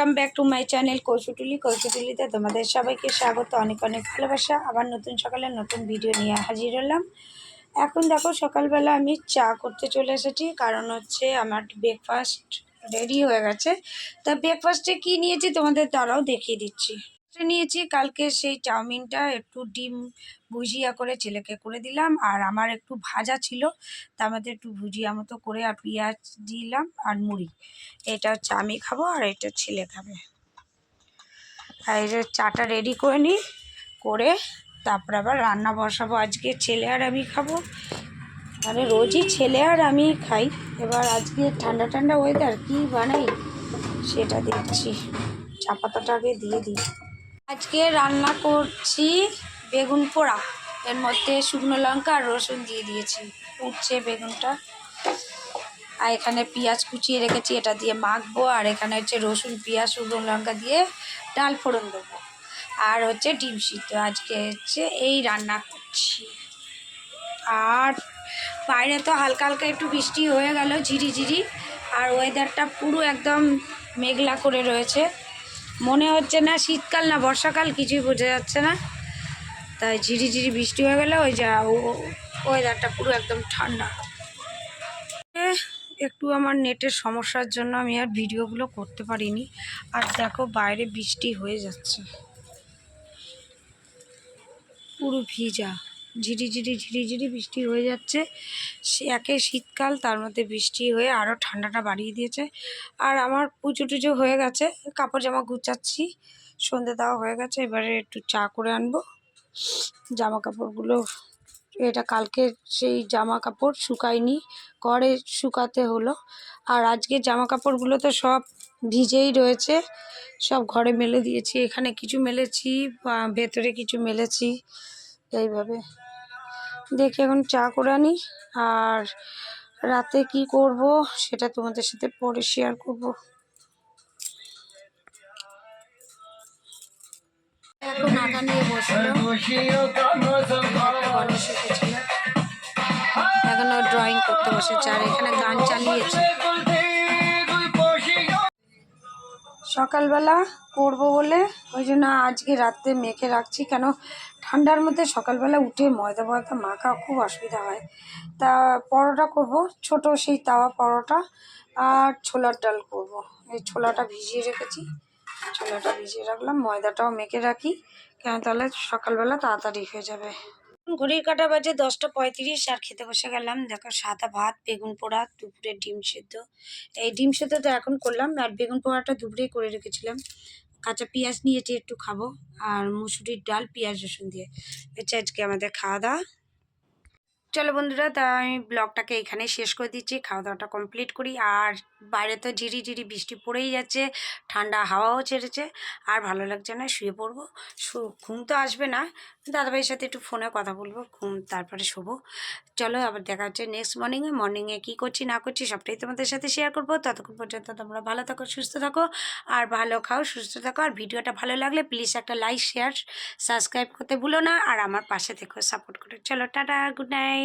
Welcome back to my channel কৌশুটুলি কৌশুটুলিতে তোমাদের সবাইকে স্বাগত, অনেক অনেক ভালোবাসা। আবার নতুন সকালে নতুন ভিডিও নিয়ে হাজির হলাম। এখন দেখো, সকালবেলা আমি চা করতে চলে এসেছি। কারণ হচ্ছে আমার ব্রেকফাস্ট রেডি হয়ে গেছে। তা ব্রেকফাস্টে কি নিয়েছি তোমাদের দ্বারাও দেখিয়ে দিচ্ছি। নিয়েছি। কালকে সেই চাউমিনটা, একটু ডিম ভুজিয়া করে ছেলেকে করে দিলাম। আর আমার একটু ভাজা ছিল তার মধ্যে একটু ভুজিয়া মতো করে আর পেঁয়াজ দিলাম আর মুড়ি। এটা হচ্ছে আমি খাব আর এটা ছেলে খাবে। আর চাটা রেডি করে নিই করে তারপর আবার রান্না বসাবো। আজকে ছেলে আর আমি খাব। মানে রোজই ছেলে আর আমি খাই। এবার আজকে ঠান্ডা ঠান্ডা ওয়েদার কি বানাই, সেটা দেখছি। চা পাতাটা আগে দিয়ে দিই। আজকে রান্না করছি বেগুন পোড়া। এর মধ্যে শুকনো লঙ্কা আর রসুন দিয়ে দিয়েছি। উঠছে বেগুনটা। আর এখানে পেঁয়াজ কুচিয়ে রেখেছি, এটা দিয়ে মাখবো। আর এখানে হচ্ছে রসুন, পেঁয়াজ, শুকনো লঙ্কা দিয়ে ডাল ফোড়ন দেবো। আর হচ্ছে ডিম সিদ্ধ। আজকে হচ্ছে এই রান্না করছি। আর বাইরে তো হালকা হালকা একটু বৃষ্টি হয়ে গেল, ঝিরিঝিরি। আর ওয়েদারটা পুরো একদম মেঘলা করে রয়েছে। মনে হচ্ছে না শীতকাল না বর্ষাকাল, কিছুই বোঝা যাচ্ছে না। তাই ঝিরিঝিরি বৃষ্টি হয়ে গেলে ওই যা ওয়েদারটা পুরো একদম ঠান্ডা। একটু আমার নেটের সমস্যার জন্য আমি আর ভিডিওগুলো করতে পারিনি। আর দেখো বাইরে বৃষ্টি হয়ে যাচ্ছে। পুরো ভিজা। ঝিরিঝিরি ঝিরিঝিরি বৃষ্টি হয়ে যাচ্ছে। সে একে শীতকাল, তার মধ্যে বৃষ্টি হয়ে আরও ঠান্ডাটা বাড়িয়ে দিয়েছে। আর আমার পুজো টুজো হয়ে গেছে, কাপড় জামা গুছাচ্ছি, সন্ধে দেওয়া হয়ে গেছে, এবারে একটু চা করে আনব। জামা কাপড়গুলো, এটা কালকে সেই জামা কাপড় শুকায়নি করে শুকাতে হলো। আর আজকে জামা কাপড়গুলো তো সব ভিজেই রয়েছে, সব ঘরে মেলে দিয়েছি। এখানে কিছু মেলেছি ভেতরে কিছু মেলেছি, এইভাবে। দেখি এখন চা করে আনি। আর রাতে কি করব সেটা তোমাদের সাথে পরে শেয়ার করব। এখন নিয়ে বসল। এখন ও ড্রয়িং করতে বসেছে। আর এখানে গান চালিয়েছে। সকালবেলা করব বলে, ওই জন্য আজকে রাত্রে মেখে রাখছি। কেন? ঠান্ডার মধ্যে সকালবেলা উঠে ময়দা ময়দা মাখা খুব অসুবিধা হয়। তা পরোটা করব, ছোট সেই তাওয়া পরোটা আর ছোলার ডাল করব। এই ছোলাটা ভিজিয়ে রেখেছি। ছোলাটা ভিজিয়ে রাখলাম, ময়দাটাও মেখে রাখি। কেন? তাহলে সকালবেলা তাড়াতাড়ি হয়ে যাবে। ঘড়ির কাটা বাজে দশটা পঁয়ত্রিশ, আর খেতে বসে গেলাম, দেখো সাদা ভাত, বেগুন পোড়া, দুপুরে ডিম সেদ্ধ। এই ডিম সেদ্ধ তো এখন করলাম, আর বেগুন পোড়াটা দুপুরেই করে রেখেছিলাম। কাঁচা পেঁয়াজ নিয়েছি একটু খাব, আর মুসুরির ডাল, পেঁয়াজ রসুন দিয়ে। হচ্ছে আজকে আমাদের খাওয়া দাওয়া। চলো বন্ধুরা, তা আমি ব্লগটাকে এখানেই শেষ করে দিচ্ছি। খাওয়া দাওয়াটা কমপ্লিট করি। আর বাইরে তো ঝিরি ঝিরি বৃষ্টি পড়েই যাচ্ছে, ঠান্ডা হাওয়াও ছেড়েছে, আর ভালো লাগছে না, শুয়ে পড়ব। ঘুম তো আসবে না। দাদাভাইয়ের সাথে একটু ফোনে কথা বলব, ঘুম, তারপরে শোবো। চলো, আবার দেখা হচ্ছে নেক্সট মর্নিংয়ে মর্নিংয়ে কী করছি, না করছি, সবটাই তোমাদের সাথে শেয়ার করব। ততক্ষণ পর্যন্ত তোমরা ভালো থাকো, সুস্থ থাকো, আর ভালো খাও, সুস্থ থাকো। আর ভিডিওটা ভালো লাগলে প্লিজ একটা লাইক শেয়ার সাবস্ক্রাইব করতে ভুলো না। আর আমার পাশে থেকো সাপোর্ট করো। চলো, টাটা গুড নাইট